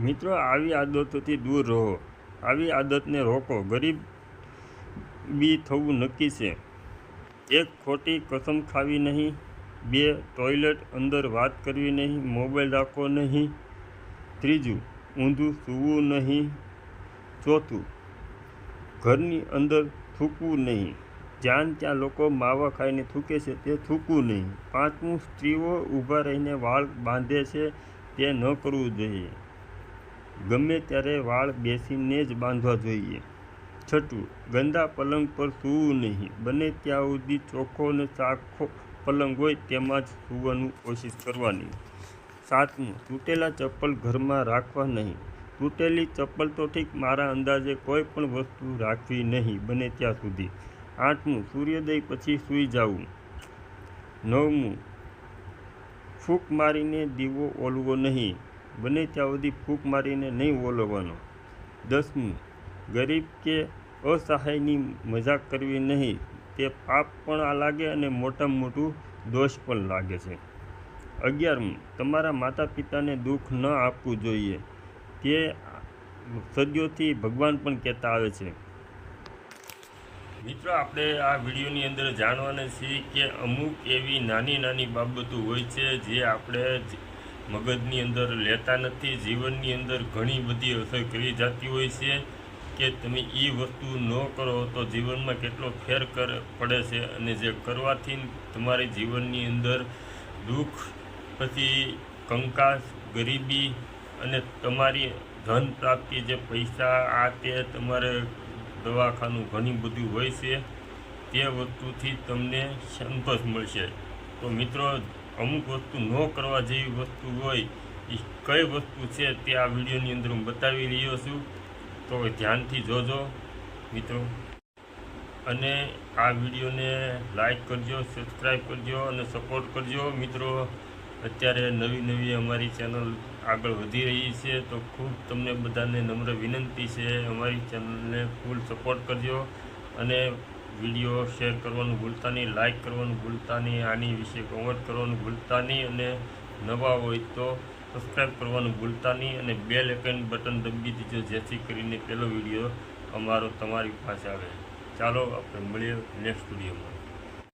મિત્રો, આવી આદતોથી દૂર રહો. આવી આદતને રોકો. ગરીબ બી થવું નક્કી છે. એક ખોટી કસમ ખાવી નહીં. બે, ટોયલેટ અંદર વાત કરવી નહીં. મોબાઈલ રાખવો નહીં. ત્રીજું, ઊંધું સૂવું નહીં. ચોથું, ઘરની અંદર થૂકવું નહીં. જ્યાં ત્યાં લોકો માવા ખાઈને થૂકે છે, તે થૂકવું નહીં. પાંચમું, સ્ત્રીઓ ઊભા રહીને વાળ બાંધે છે, તે ન કરવું જોઈએ. ગમે ત્યારે વાળ બેસીને જ બાંધવા જોઈએ. છઠ્ઠું, ગંદા પલંગ પર સૂવું નહીં. બને ત્યાં સુધી ચોખ્ખો અને સાખો પલંગ હોય તેમાં જ સૂવાનું કોશિશ કરવાની. સાતમું, તૂટેલા ચપ્પલ ઘરમાં રાખવા નહીં. તૂટેલી ચપ્પલ તો ઠીક મારા અંદાજે કોઈ પણ વસ્તુ રાખવી નહીં, બને ત્યાં સુધી. આઠમું, સૂર્યોદય પછી સૂઈ જવું. નવમું, ફૂંક મારીને દીવો ઓલવો નહીં. બને ત્યાં સુધી ફૂંક મારીને નહીં ઓલવવાનો દસમું, ગરીબ કે અસહાયની મજાક કરવી નહીં, તે પાપ પણ આ લાગે અને મોટામાં મોટું દોષ પણ લાગે છે. અગિયારમું, તમારા માતા પિતાને દુઃખ ન આપવું જોઈએ. તે સદીઓથી ભગવાન પણ કહેતા આવે છે. મિત્રો, આપણે આ વિડીયોની અંદર જાણવાના છીએ કે અમુક એવી નાની નાની બાબતો હોય છે જે આપણે મગજની અંદર લેતા નથી, જીવનની અંદર ઘણી બધી અસર કરી જતી હોય છે કે તમે એ વસ્તુ ન કરો તો જીવનમાં કેટલો ફેર કર, પડે છે અને જે કરવાથી તમારી જીવનની અંદર દુઃખ, પછી કંકાસ, ગરીબી અને તમારી ધન પ્રાપ્તિ જે પૈસા, આ તે તમારે દવાખાનું ઘણી બધું હોય છે, તે વસ્તુથી તમને સંતોષ મળશે. તો મિત્રો અમુક વસ્તુ ન કરવા જેવી વસ્તુ હોય એ કઈ વસ્તુ છે તે આ વિડીયોની અંદર હું બતાવી રહ્યો છું. તો ધ્યાનથી જોજો, મિત્રો. અને આ વિડીયોને લાઈક કરજો, સબસ્ક્રાઈબ કરજો અને સપોર્ટ કરજો, મિત્રો. અત્યારે નવી નવી અમારી ચેનલ આગળ વધી રહી છે, તો ખૂબ તમને બધાને નમ્ર વિનંતી છે. અમારી ચેનલને ફૂલ સપોર્ટ કરજો અને વીડિયો શેર કરવાનું ભૂલતા નહીં લાઇક કરવાનું ભૂલતા નહીં, આની વિશે કમેન્ટ કરવાનું ભૂલતા નહીં અને નવા હોય તો સબસ્ક્રાઈબ કરવાનું ભૂલતા નહીં અને બેલ આઇકન બટન દબી દીજો, જેથી કરીને પહેલો વીડિયો અમારો તમારી પાસે આવે. ચાલો, આપણે મળીએ નેક્સ્ટ વિડીયોમાં